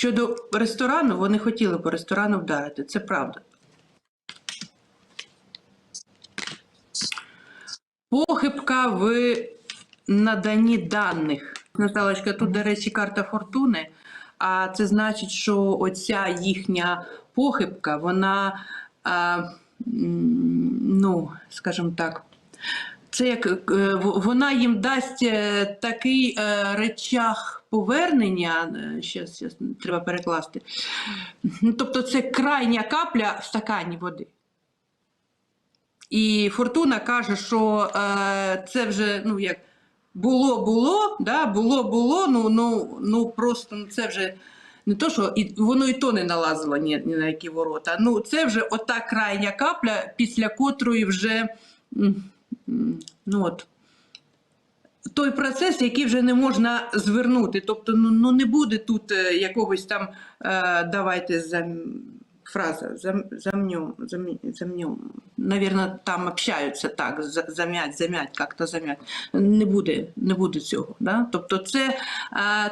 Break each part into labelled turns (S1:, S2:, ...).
S1: Щодо ресторану, вони хотіли по ресторану вдарити, це правда. Похибка в наданні даних. Наталочка, тут, до речі, карта фортуни. А це значить, що оця їхня похибка, вона, а, ну, скажімо так, це як е, вона їм дасть е, такий е, речах повернення. Щас, щас, треба перекласти. Ну, Тобто, це крайня капля в стакані води. І Фортуна каже, що це вже ну як було, було, да, було, було, ну, ну, ну просто ну, це вже не то, що і, воно і то не налазило ні, ні на які ворота. Ну, це вже ота крайня капля, після котрої вже ну от, той процес, який вже не можна звернути. Тобто, ну, ну не буде тут е, якогось там е, давайте зам... фраза зам... замнем, зам... замнем. Наверно, там общаються так, за- замять, замять, як-то замять. Не буде, не буде цього. Да? Тобто, це е,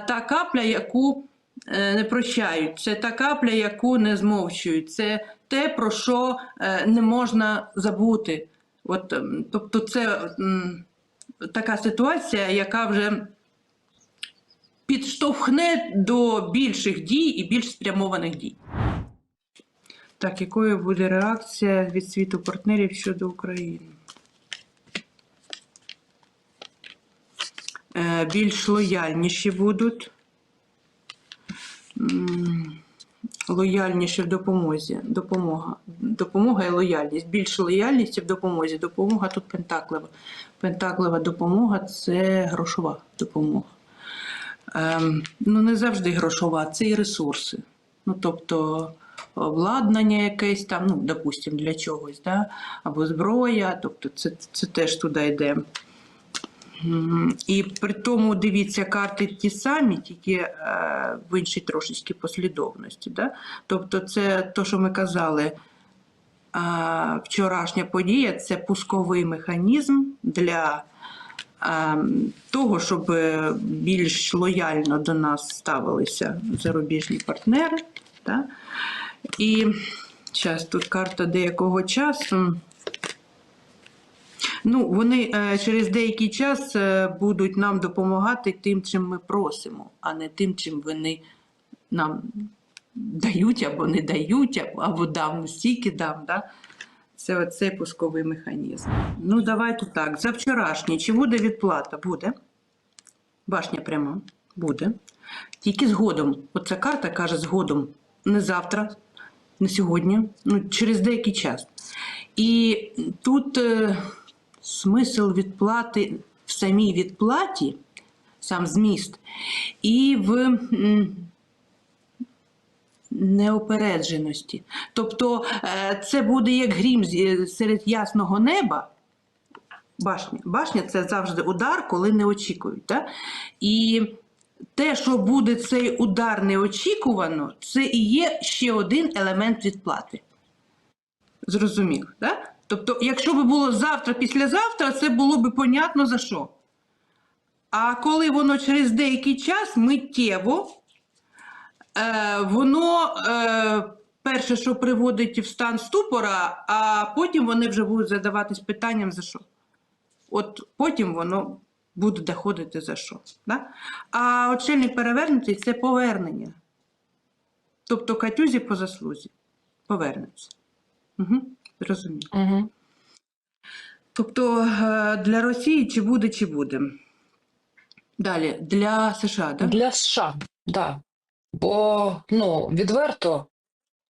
S1: та капля, яку не прощають, це та капля, яку не змовчують, це те, про що не можна забути. От, ем, тобто, це така ситуація, яка вже підштовхне до більших дій і більш спрямованих дій. Так, якою буде реакція від світу партнерів щодо України? Е, більш лояльніші будуть. Лояльніші в допомозі. Допомога. Допомога і лояльність. Більше лояльності в допомозі. Допомога тут пентаклева. Пентаклева допомога це грошова допомога. Ем, ну, не завжди грошова, це і ресурси. Ну, тобто обладнання якесь там, ну, допустимо, для чогось, да? або зброя, тобто це, це теж туди йде. І при тому, дивіться, карти ті самі, тільки е, в іншій трошечки послідовності. Да? Тобто, це те, що ми казали, вчорашня подія це пусковий механізм для того, щоб е, більш лояльно до нас ставилися зарубіжні партнери. Да? І зараз тут карта деякого часу. Ну, вони е, через деякий час е, будуть нам допомагати тим, чим ми просимо, а не тим, чим вони нам дають або не дають, або, дам, ну, стільки дам. Да? Це оцей пусковий механізм. Ну, давайте так. За вчорашній, чи буде відплата? Буде. Башня пряма. Буде. Тільки згодом. Оця карта каже згодом. Не завтра, не сьогодні, ну, через деякий час. І тут е, смисл відплати в самій відплаті, сам зміст, і в неопередженості. Тобто е, це буде як грім серед ясного неба. Башня. Башня це завжди удар, коли не очікують. Да? І те, що буде цей удар неочікувано, це і є ще один елемент відплати. Зрозумів, да? Тобто, якщо б було завтра, післязавтра, це було б понятно за що. А коли воно через деякий час миттєво, е, воно е, перше, що приводить в стан ступора, а потім вони вже будуть задаватись питанням за що. От потім воно буде доходити за що. Да? А очільник перевернутий це повернення. Тобто катюзі по заслузі повернеться. Угу. Зрозуміло.
S2: Угу.
S1: Тобто е, для Росії чи буде, чи буде. Далі, для США, так?
S2: Для США, да. Бо ну, відверто,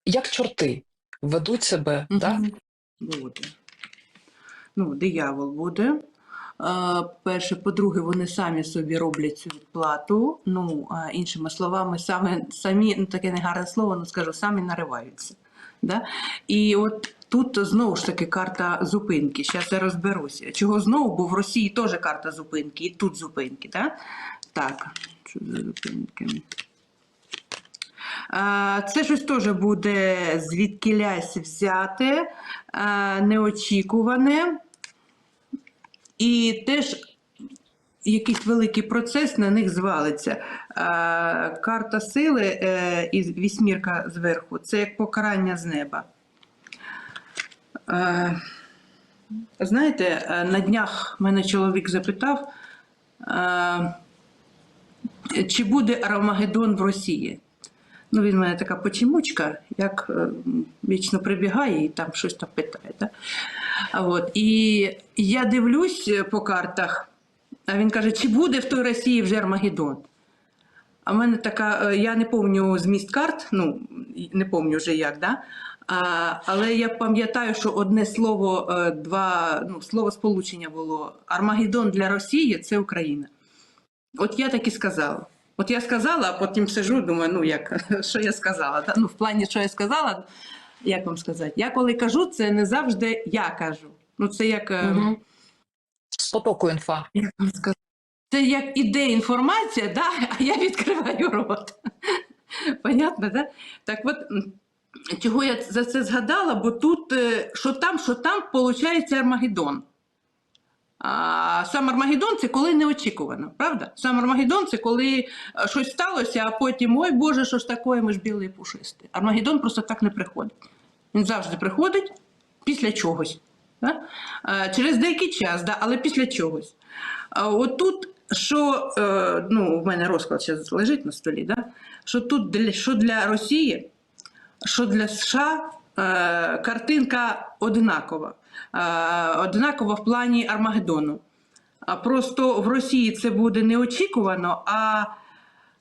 S2: як чорти ведуть себе,
S1: Мгм.
S2: да?
S1: Буде. Ну, диявол буде. Е, Перше, по-друге, вони самі собі роблять цю відплату. Ну, іншими словами, самі, самі ну таке негарне слово, ну скажу, самі нариваються. Да? І от тут знову ж таки карта зупинки. Зараз я розберуся. Чого знову? Бо в Росії теж карта зупинки, і тут зупинки. Да? Так, що за зупинки? Це щось теж буде звідкілясь взяте, а, неочікуване. І теж якийсь великий процес на них звалиться. карта сили е, і вісьмірка зверху це як покарання з неба. Е, знаєте, е, на днях мене чоловік запитав, е, чи буде Армагеддон в Росії. Ну, він в мене така почемучка, як вічно прибігає і там щось там питає. Да? От. І я дивлюсь по картах, а він каже, чи буде в той Росії вже Армагеддон? А в мене така, я не пам'ятаю зміст карт, ну не пам'ятаю вже як, да? А, але я пам'ятаю, що одне слово, е, два ну, слово сполучення було Армагеддон для Росії це Україна. От я так і сказала. От я сказала, а потім сижу, думаю, ну як, що я сказала? Та? Ну, в плані, що я сказала, як вам сказати? Я коли кажу, це не завжди я кажу. Ну, це як.
S2: Угу. З потоку інфа.
S1: як вам сказати? Це як іде інформація, да? а я відкриваю рот. Понятно, да? Так от, чого я за це згадала, бо тут, е, що там, що там, виходить Армагеддон. Сам Армагеддон це коли неочікувано, правда? Сам Армагеддон це коли е, щось сталося, а потім, ой Боже, що ж таке, ми ж білий і пушистий. Армагеддон просто так не приходить. Він завжди приходить після чогось. Да? Е, Через деякий час, да, але після чогось. От тут, що ну, в мене розклад зараз лежить на столі, да? що тут що для Росії, що для США е, картинка одинакова. Е, одинакова в плані Армагеддону. Просто в Росії це буде неочікувано, а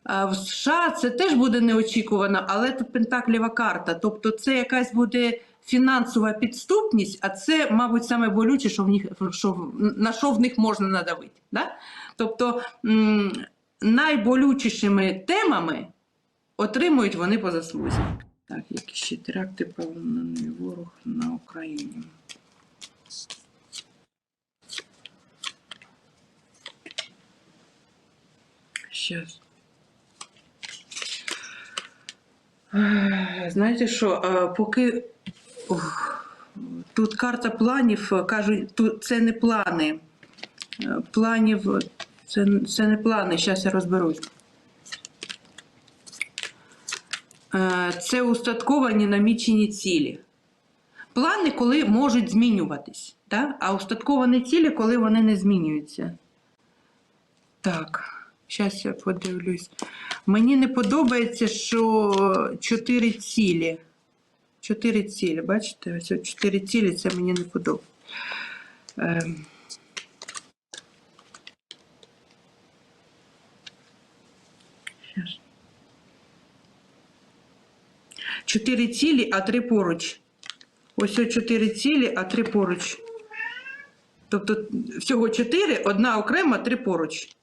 S1: а в США це теж буде неочікувано, але тут пентаклєва карта. Тобто це якась буде фінансова підступність, а це, мабуть, саме болюче, що в них що на що в них можна надавити. Да? Тобто найболючішими темами отримують вони по заслузі. Так, які ще теракти повинний ворог на Україні. Щас. Знаєте що, е, поки тут карта планів, кажуть, тут це не плани. Е, Планів, це, це не плани, зараз я розберусь. Е, Це устатковані намічені цілі. Плани, коли можуть змінюватись, да? а устатковані цілі, коли вони не змінюються. Так, зараз я подивлюсь. Мені не подобається, що чотири цілі. Чотири цілі, бачите? Ось от чотири цілі, це мені не подобається. Ем. Чотири цілі, а три поруч. Ось о 4 цілі, а три поруч. Тобто всього чотири, одна окрема, три поруч.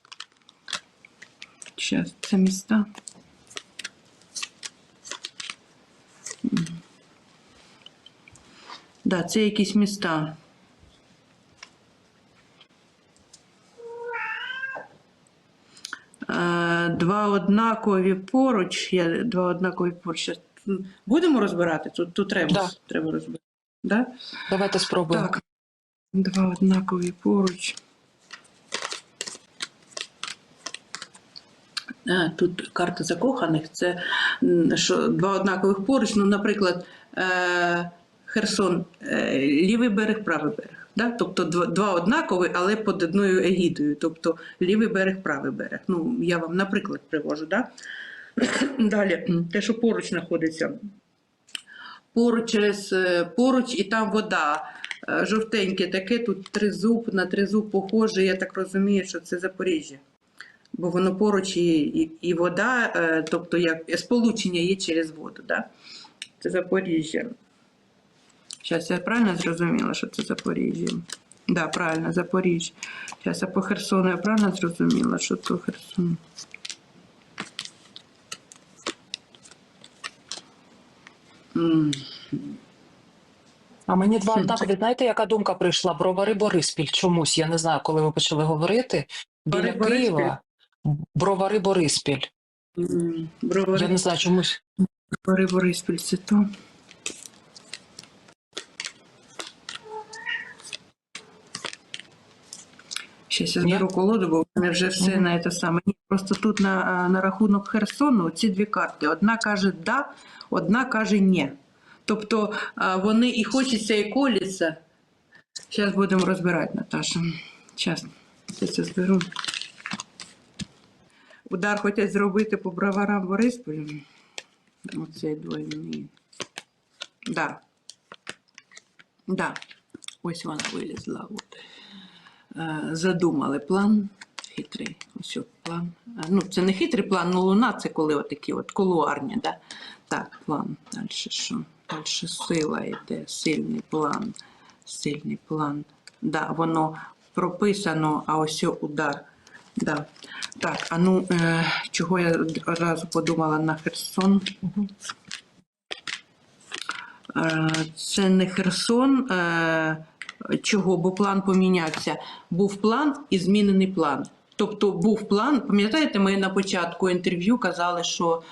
S1: Зараз, це міста. Да, це якісь міста. Е, два однакові поруч. Я два однакові поруч. Будемо розбирати? Тут, тут треба,
S2: Да.
S1: треба розбирати. Да?
S2: Давайте спробуємо.
S1: Так. Два однакові поруч. Тут карта закоханих. Це що два однакових поруч. Ну, наприклад, е, Херсон, е, лівий берег, правий берег. Да? Тобто два, два однакові, але під одною егідою. Тобто лівий берег, правий берег. Ну, я вам, наприклад, привожу. Да? Далі, те, що поруч знаходиться. Поруч е, поруч і там вода. Е, Жовтеньке таке, тут тризуб, на тризуб похоже, я так розумію, що це Запоріжжя. Бо воно поруч і, і, і вода, е, тобто як сполучення є через воду. Да? Це Запоріжжя. Зараз я правильно зрозуміла, що це Запоріжжя. Так, да, правильно, Запоріжжя. Зараз я по Херсону я правильно зрозуміла, що то Херсон.
S2: А мені два однакові. Знаєте, яка думка прийшла? Бровари Бориспіль. Чомусь я не знаю, коли ви почали говорити. Біля
S1: Бориспіль?
S2: Києва. Бровари Бориспіль.
S1: Бровари.
S2: Я не знаю, чомусь.
S1: Бори Бориспіль, це то. Щас я зберу колоду, бо в мене вже все
S2: Мгм.
S1: на те саме. Ні, просто тут на, на рахунок Херсону ці дві карти. Одна каже да, одна каже ні. Тобто вони і хочеться, і коліться. Зараз будемо розбирати, Наташа. Зараз я це зберу. Удар хочуть зробити по броварам Борисполю. Оцей двойний. Да. Да. Ось вона вилізла. От. Е, Задумали план. Хитрий. Ось план. Е, Ну, це не хитрий план, ну луна це коли отакі от колуарні, да? Так, план. Далі що? Далі сила йде, сильний план. Сильний план. Да, воно прописано, а ось удар. Да. Так, а ну е, чого я одразу подумала на Херсон?
S2: Мгм.
S1: Е, Це не Херсон. е, Чого? Бо план помінявся. Був план і змінений план. Тобто був план. Пам'ятаєте, ми на початку інтерв'ю казали, що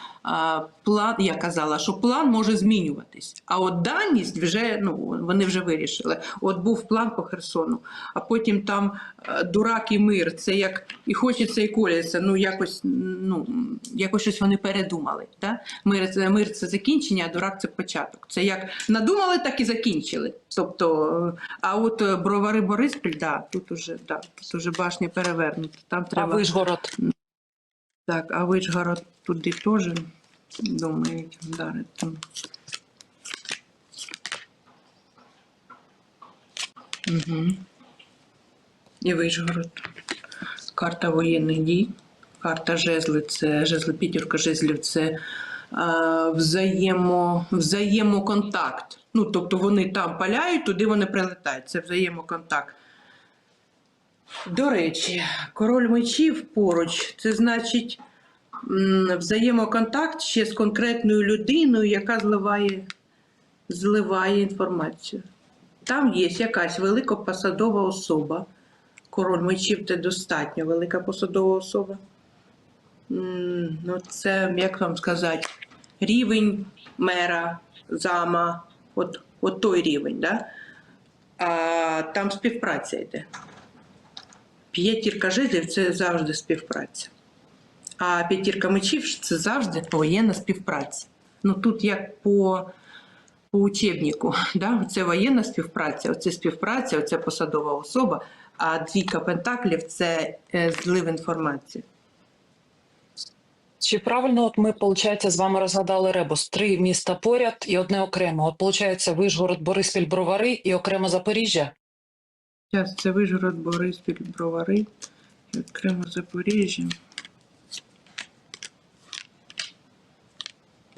S1: план, я казала, що план може змінюватись. А от даність вже ну вони вже вирішили. От був план по Херсону, а потім там е, дурак і мир. Це як і хочеться, і коляться. Ну якось ну якось щось вони передумали. Да? Мир це мир це закінчення, а дурак це початок. Це як надумали, так і закінчили. Тобто, е, а от е, бровари Бориспіль, да, тут уже да, тут уже башня перевернута. Там
S2: А Вишгород?
S1: так, а Вишгород туди теж думають вдарити. Угу. І Вишгород. Карта воєнних дій. Карта жезли це жезли п'ятірка жезлів це а, взаємо, взаємоконтакт. Ну, тобто вони там паляють, туди вони прилетають. Це взаємоконтакт. До речі, король мечів поруч, це значить взаємоконтакт ще з конкретною людиною, яка зливає, зливає інформацію. Там є якась великопосадова особа. Король мечів це достатньо велика посадова особа. Ну, це, як вам сказати, рівень мера, зама, от, от той рівень, да? а там співпраця йде. П'ятірка жезлів це завжди співпраця. А п'ятірка мечів це завжди воєнна співпраця. Ну тут як по, по учебнику, да? це воєнна співпраця, оце співпраця, оце посадова особа, а двійка пентаклів це е, злив інформації.
S2: Чи правильно от ми, виходить, з вами розгадали ребус? Три міста поряд і одне окремо. От, виходить, Вишгород, Бориспіль, Бровари і окремо Запоріжжя?
S1: Зараз це Вижгород, Бориспіль, Бровари, і окремо Запоріжжя.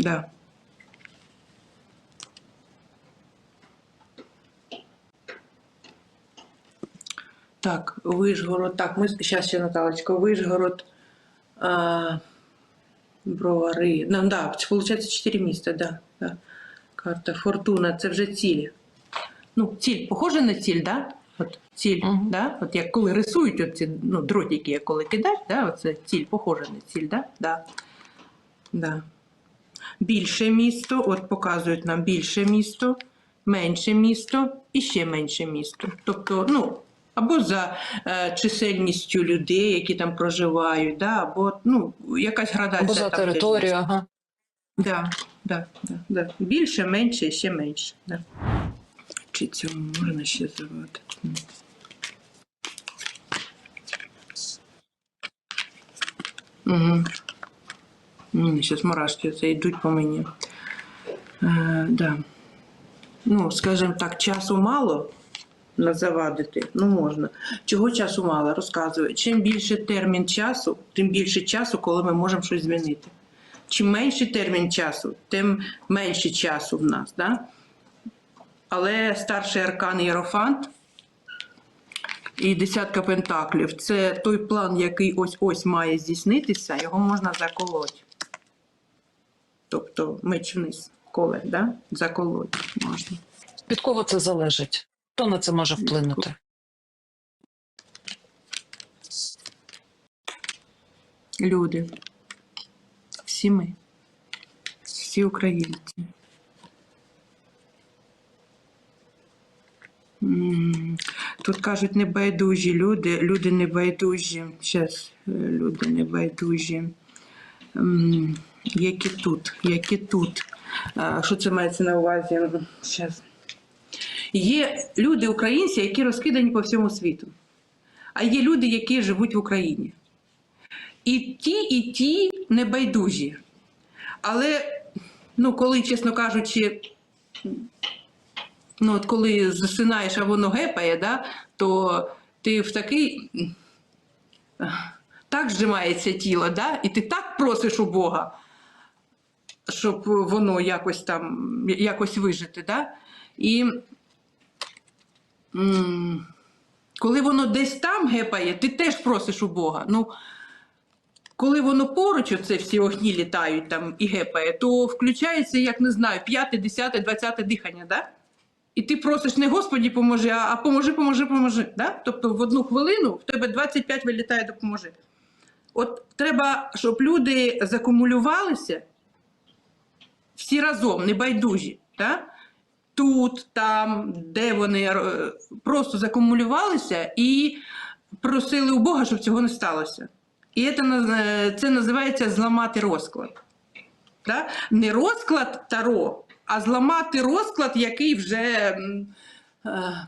S1: Да. Так, Вишгород. Так, ми зараз ще Наталочка. Вишгород, а, Бровари. Ну, да, виходить 4 міста, да, да. Карта Фортуна, це вже цілі. Ну, ціль похожа на ціль, да? От ціль,
S2: Мгм.
S1: да? От як коли рисують оці, ну, дротики, як коли кидають, да? Оце ціль похожа на ціль, да? Да. Да. Більше місто, от показують нам більше місто, менше місто і ще менше місто. Тобто, ну, або за е, чисельністю людей, які там проживають, да? або ну, якась градація.
S2: Або за
S1: там теж
S2: територію, ага.
S1: Да, да, да, да. Більше, менше і ще менше. Да. Чи цьому можна ще заводити? Угу. Мені зараз мурашки зайдуть по мені. Е, да. Ну, скажімо так, часу мало на завадити, ну можна. Чого часу мало? Розказую. Чим більше термін часу, тим більше часу, коли ми можемо щось змінити. Чим менший термін часу, тим менше часу в нас. Да? Але старший аркан Єрофант і десятка пентаклів це той план, який ось-ось має здійснитися, його можна заколоти. Тобто меч вниз, коле, да? заколоти можна.
S2: Від кого це залежить? Хто на це може вплинути?
S1: Люди. Всі ми. Всі українці. Тут тут кажуть небайдужі люди, люди небайдужі. Зараз, люди небайдужі. Які тут, які тут. А, Що це мається на увазі? Зараз. Є люди, українці, які розкидані по всьому світу. А є люди, які живуть в Україні. І ті, і ті небайдужі. Але, ну, коли, чесно кажучи, ну, от коли засинаєш, а воно гепає, да, то ти в такий. Так зжимається тіло, да? і ти так просиш у Бога, щоб воно якось там якось вижити. Да? І коли воно десь там гепає, ти теж просиш у Бога. Ну, коли воно поруч, оце всі огні літають там і гепає, то включається, як не знаю, п'яте, десяте, двадцяте дихання, да? І ти просиш не Господі поможи, а, а поможи, поможи, поможи. Да? Тобто в одну хвилину в тебе 25 вилітає допоможи. От треба, щоб люди закумулювалися всі разом, небайдужі. Да? Тут, там, де вони е, просто закумулювалися і просили у Бога, щоб цього не сталося. І це, е, це називається зламати розклад. Да? Не розклад таро, а зламати розклад, який вже е,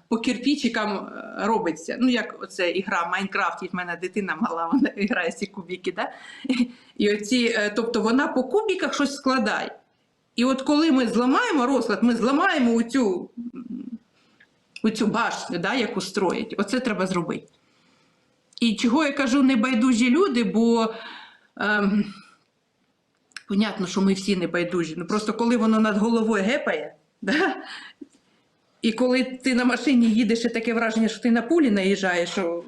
S1: по кирпічикам робиться. Ну, як оце ігра Майнкрафт, і в мене дитина мала, вона грає ці кубики. Да? І оці, тобто вона по кубіках щось складає. І от коли ми зламаємо розклад, ми зламаємо у цю, у цю башню, да, яку строять. Оце треба зробити. І чого я кажу небайдужі люди, бо ем, понятно, що ми всі небайдужі. Ну просто коли воно над головою гепає, да? і коли ти на машині їдеш, і таке враження, що ти на пулі наїжджаєш, що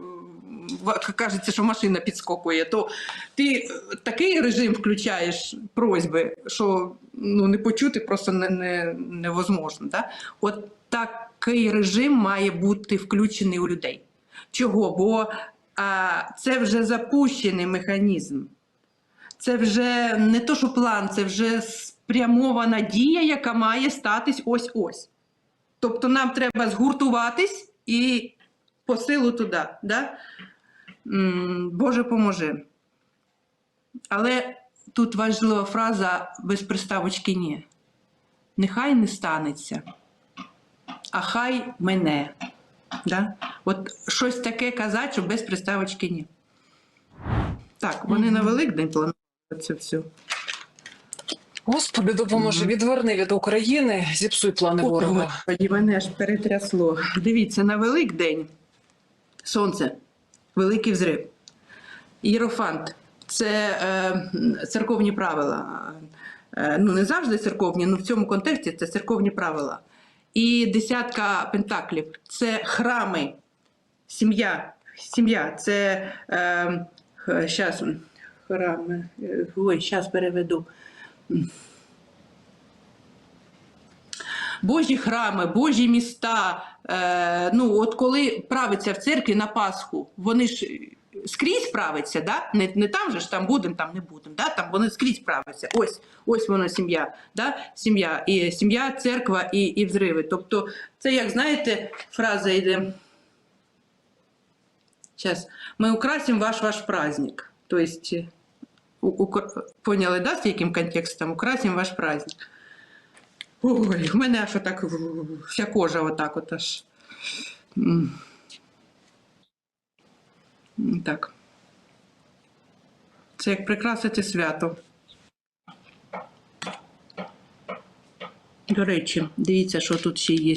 S1: кажеться, що машина підскокує, то ти е, такий режим включаєш просьби, що ну, не почути просто не, не, невозможно. Да? От такий режим має бути включений у людей. Чого? Бо а, це вже запущений механізм. Це вже не то, що план, це вже спрямована дія, яка має статись ось-ось. Тобто нам треба згуртуватись і по силу туди. Да? Боже поможе. Але тут важлива фраза без приставочки ні. Нехай не станеться, а хай мене. Да? От щось таке казати, що без приставочки ні. Так, вони на Великдень планують це все.
S2: Господи, допоможи, відверни від України, зіпсуй плани
S1: О,
S2: ворога.
S1: Господи, мене аж перетрясло. Дивіться, на Великдень сонце, великий взрив. Єрофант це е, церковні правила. Е, ну, не завжди церковні, але в цьому контексті це церковні правила. І десятка пентаклів це храми, сім'я. Сім'я це е, щас, храми. е, Ой, зараз переведу. Божі храми, Божі міста. Е, ну, от коли правиться в церкві на Пасху, вони ж скрізь правиться, да? не, не там же ж там будемо, там не будемо. Да? Там вони скрізь правиться. Ось, ось воно сім'я. Да? Сім'я, і сім'я, церква і, і взриви. Тобто, це як знаєте, фраза йде. Сейчас. Ми украсимо ваш ваш праздник. Тобто, у, у, поняли, да, з яким контекстом? Украсимо ваш праздник. Ой, в мене аж отак вся кожа отак от аж. Так. Це як прикрасити свято. До речі, дивіться, що тут ще є.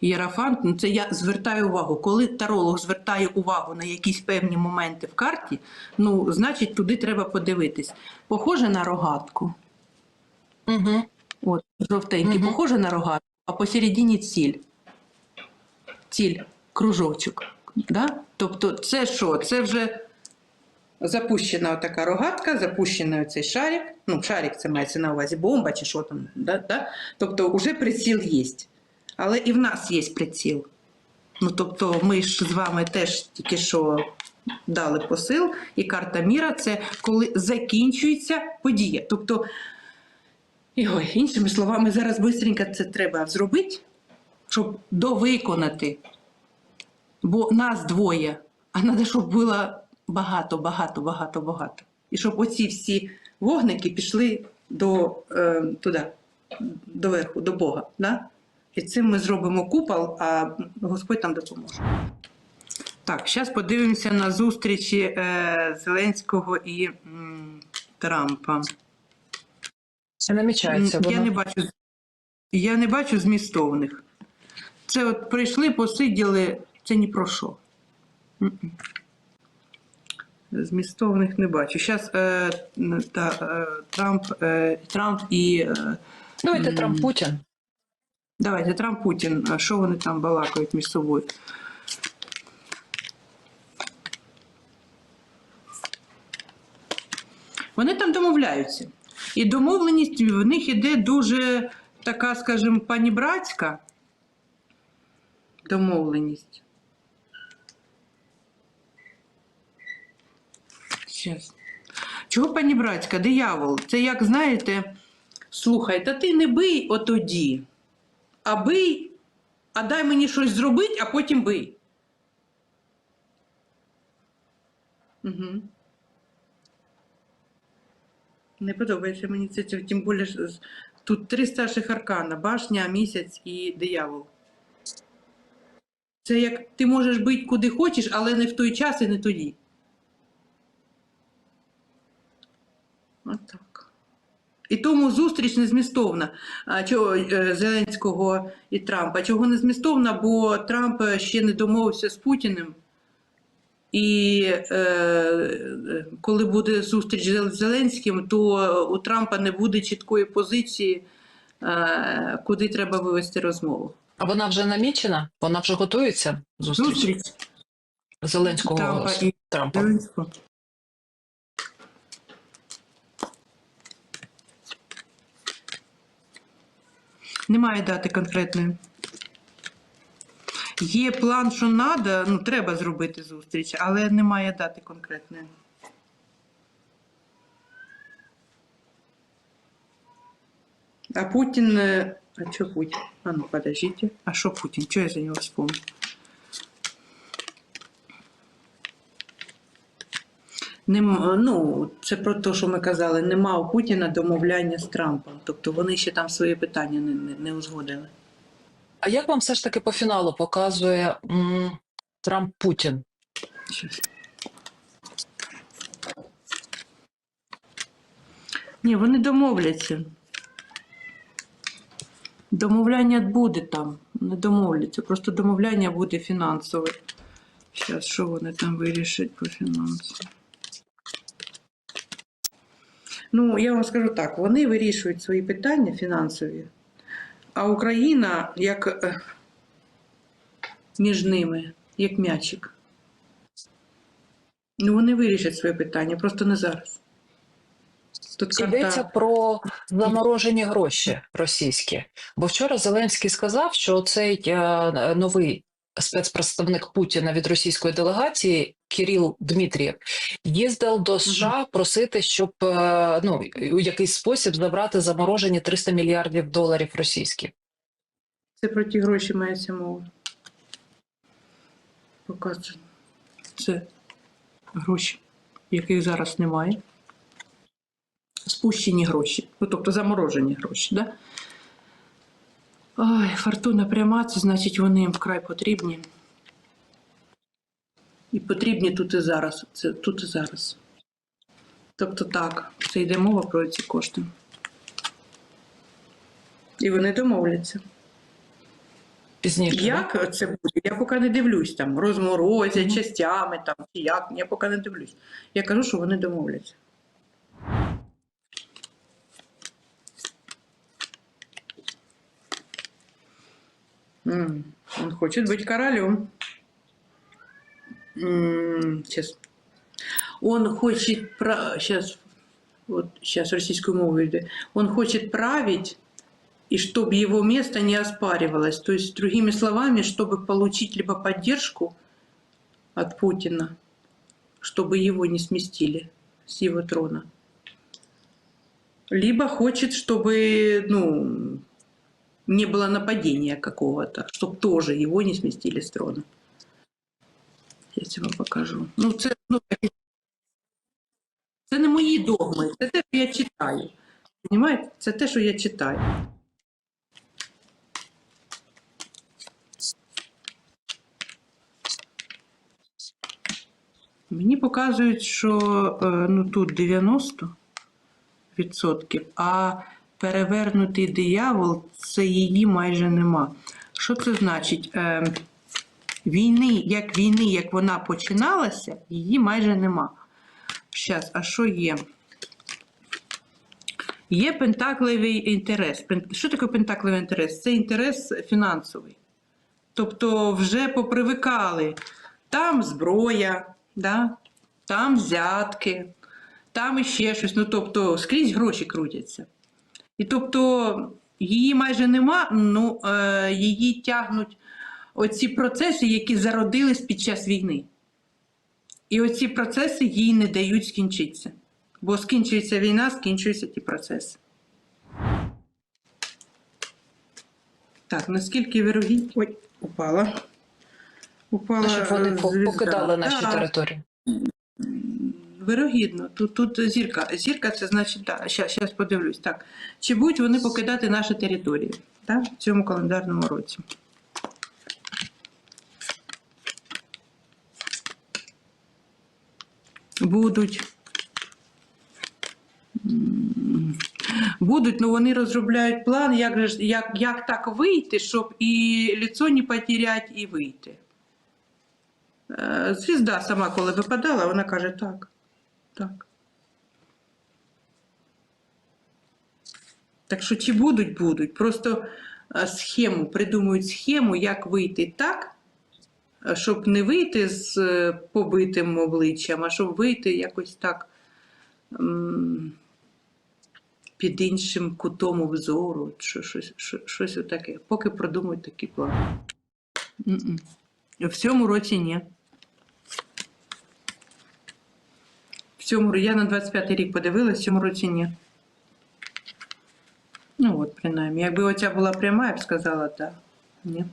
S1: Єрафант, ну це я звертаю увагу. Коли таролог звертає увагу на якісь певні моменти в карті, ну, значить, туди треба подивитись. Похоже на рогатку.
S2: Угу.
S1: От, жовтенький,
S2: Мгм.
S1: похоже на рогатку, а посередині ціль. Ціль, кружочок. Да? Тобто, це що? Це вже запущена така рогатка, запущений цей шарик. Ну, шарик це мається на увазі бомба чи що там. Да? Да? Тобто, вже приціл є. Але і в нас є приціл. Ну, тобто, ми ж з вами теж тільки що дали посил, і карта міра це коли закінчується подія. Тобто, і ой, іншими словами, зараз швидко це треба зробити, щоб довиконати Бо нас двоє, а треба, щоб було багато, багато, багато, багато. І щоб оці всі вогники пішли до, е, туди, до до Бога. Да? І цим ми зробимо купол, а Господь нам допоможе. Так, зараз подивимося на зустрічі е, Зеленського і м, Трампа.
S2: Це намічається.
S1: М, Я не бачу, я не бачу змістовних. Це от прийшли, посиділи, це ні про що. Змістовних не бачу. Зараз е, та, е, Трамп, е, Трамп і. Е,
S2: Давайте. Трамп Путін.
S1: давайте Трамп Путін. Що вони там балакають між собою? Вони там домовляються. І домовленість в них іде дуже така, скажімо, панібратська домовленість. Щас. Чого панібратська? Диявол. Це як знаєте, слухай, та ти не бий отоді, а бий, а дай мені щось зробити, а потім бий. Угу. Не подобається мені це, тим більше тут три старших аркана: башня, місяць і диявол. Це як ти можеш бити куди хочеш, але не в той час і не тоді. Отак. І тому зустріч. А чого е, Зеленського і Трампа? Чого не змістовна? Бо Трамп ще не домовився з Путіним. І е, коли буде зустріч з Зеленським, то у Трампа не буде чіткої позиції, е, куди треба вивести розмову.
S2: А вона вже намічена? Вона вже готується? Зустріч,
S1: Зустріч
S2: Зеленського
S1: Трампа і
S2: Трампом.
S1: Зеленського. Немає дати конкретної. Є план, що треба, ну треба зробити зустріч, але немає дати конкретної. А Путін. е, А що Путін? А ну подождите. А що Путін? Чого я за нього вспомнил? Нем, ну, це про те, що ми казали, нема у Путіна домовляння з Трампом. Тобто вони ще там свої питання не, не, не узгодили.
S2: А як вам все ж таки по фіналу показує м, Трамп Путін?
S1: Ні, вони домовляться. Домовляння буде там, не домовляться. Просто домовляння буде фінансове. Зараз, що вони там вирішать по фінансам? Ну, я вам скажу так: вони вирішують свої питання фінансові, а Україна як е, між ними, як м'ячик. Ну, вони вирішать своє питання, просто не зараз. Тут
S2: йдеться про заморожені гроші російські? Бо вчора Зеленський сказав, що цей е, новий спецпредставник Путіна від російської делегації Кирил Дмитрієв їздив до США просити, щоб е, ну у якийсь спосіб забрати заморожені 300 мільярдів доларів російських.
S1: Це про ті гроші мається мова. Показую. Це гроші, яких зараз немає. Спущені гроші, ну, тобто заморожені гроші. Да? Ой, фортуна пряма, це значить, вони їм вкрай потрібні. І потрібні тут і зараз. Це тут і зараз. Тобто так, це йде мова про ці кошти. І вони домовляться.
S2: Пізніше?
S1: Як це буде? Я поки не дивлюсь там, розморозять частями там, чи як, я поки не дивлюсь. Я кажу, що вони домовляться. М, Он хочет быть королем. Сейчас. Он хочет... Про... Сейчас. Вот сейчас российскую мову иду. Он хочет править и чтобы его место не оспаривалось. То есть, другими словами, чтобы получить либо поддержку от Путина, чтобы его не сместили с его трона, либо хочет, чтобы ну, не было нападения какого-то, чтобы тоже его не сместили с трона. Я вам покажу. Ну, це, ну, це не мої догми, це те, що я читаю. Понімаєте? Це те, що я читаю. Мені показують, що е, ну, тут 90%, а перевернутий диявол це її майже нема. Що це значить? Війни, як війни, як вона починалася, її майже нема. Щас, а що є? Є пентакливий інтерес. Що таке пентакливий інтерес? Це інтерес фінансовий. Тобто вже попривикали. Там зброя, да? там взятки, там іще щось. Ну, тобто, скрізь гроші крутяться. І тобто її майже нема, ну е, її тягнуть оці процеси, які зародились під час війни. І оці процеси їй не дають скінчитися. Бо скінчується війна, скінчуються ті процеси. Так, наскільки вирогідні. Ой, упала. Упала.
S2: Щоб вони
S1: звізда.
S2: покидали наші
S1: Да,
S2: території.
S1: Вирогідно. Тут, тут зірка. Зірка це значить, так, щас, щас подивлюсь. Так. Чи будуть вони покидати наші території так, в цьому календарному році? Будуть. Будуть, але вони розробляють план, як, як, як так вийти, щоб і лицо не потерять, і вийти. Е, Звізда сама, коли випадала, вона каже так. Так. Так що чи будуть, будуть. Просто е, схему, придумують схему, як вийти так, щоб не вийти з е, побитим обличчям, а щоб вийти якось так під іншим кутом обзору, що- щось, що- щось отаке. Поки продумують такий план. М-м. В цьому році ні. В цьому ро- я на 25-й рік подивилась, в цьому році ні. Ну от, принаймні. Якби оця була пряма, я б сказала так. Ні.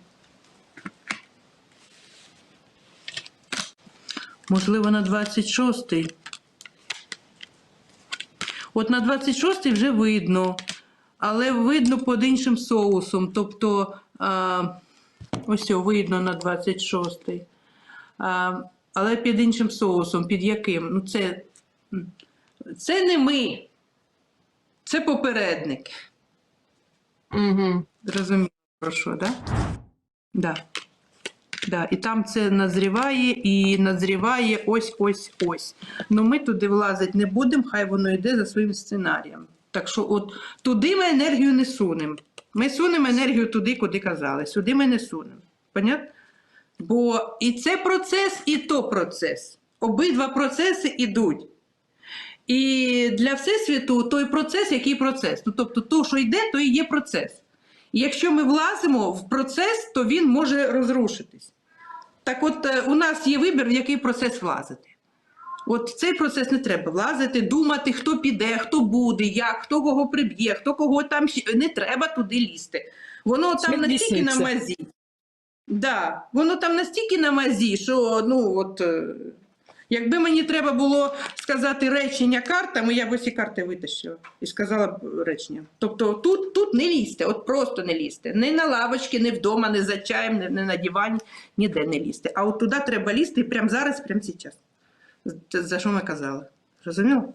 S1: Можливо, на 26-й. От на 26-й вже видно, але видно під іншим соусом. Тобто, а, ось видно на 26-й. Але під іншим соусом. Під яким? Ну, це, це не ми, це попередник.
S2: Угу.
S1: Зрозуміло, про що, так? Да? Да. Да. І там це назріває і назріває ось ось ось. Ну ми туди влазити не будемо, хай воно йде за своїм сценарієм. Так що, от туди ми енергію не сунемо. Ми сунемо енергію туди, куди казали. Сюди ми не сунемо. Понятно? Бо і це процес, і то процес. Обидва процеси йдуть. І для Всесвіту той процес, який процес. Ну, тобто, то, що йде, то і є процес. І якщо ми влазимо в процес, то він може розрушитись. Так от е, у нас є вибір, в який процес влазити. От в цей процес не треба влазити, думати, хто піде, хто буде, як, хто кого приб'є, хто кого там не треба туди лізти. Воно там настільки на мазі. Да, воно там настільки на мазі, що ну от. Якби мені треба було сказати речення картами, я б усі карти витащила і сказала б речення. Тобто тут, тут не лізьте, от просто не лізьте. Не на лавочки, не вдома, не за чаєм, не, ні на дивані, ніде не лізьте. А от туди треба лізти прямо зараз, прямо зараз. За що ми казали? Розуміло?